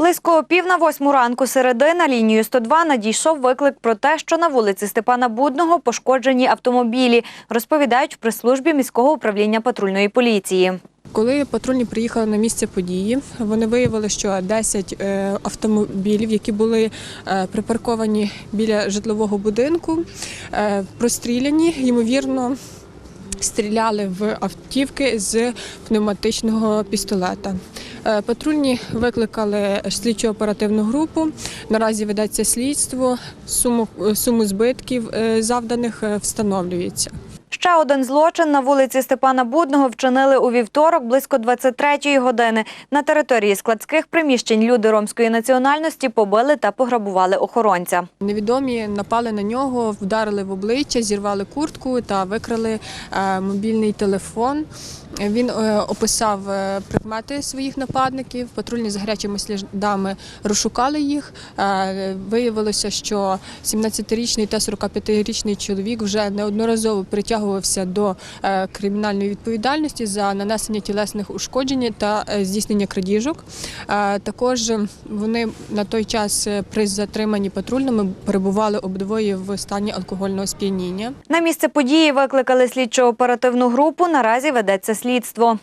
Близько пів на восьму ранку середи на лінію 102 надійшов виклик про те, що на вулиці Степана Будного пошкоджені автомобілі, розповідають в прес-службі міського управління патрульної поліції. Коли патрульні приїхали на місце події, вони виявили, що 10 е, автомобілів, які були е, припарковані біля житлового будинку, е, простріляні, ймовірно. Стріляли в автівки з пневматичного пістолета. Е, Патрульні викликали слідчо-оперативну групу. Наразі ведеться слідство. Суму, суму збитків е, завданих е, встановлюється. Ще один злочин на вулиці Степана Будного вчинили у вівторок близько 23-ї години. На території складських приміщень люди ромської національності побили та пограбували охоронця. Невідомі напали на нього, вдарили в обличчя, зірвали куртку та викрали е, мобільний телефон. Він е, описав е, предмети своїх нападників. Патрульні з гарячими слідами розшукали їх. Виявилося, що 17-річний та 45-річний чоловік вже неодноразово притягувався до е, кримінальної відповідальності за нанесення тілесних ушкоджень та е, здійснення крадіжок. Е, Також вони на той час при затриманні патрульними перебували обдвоє в стані алкогольного сп'яніння. На місце події викликали слідчо-оперативну групу. Наразі ведеться слідство.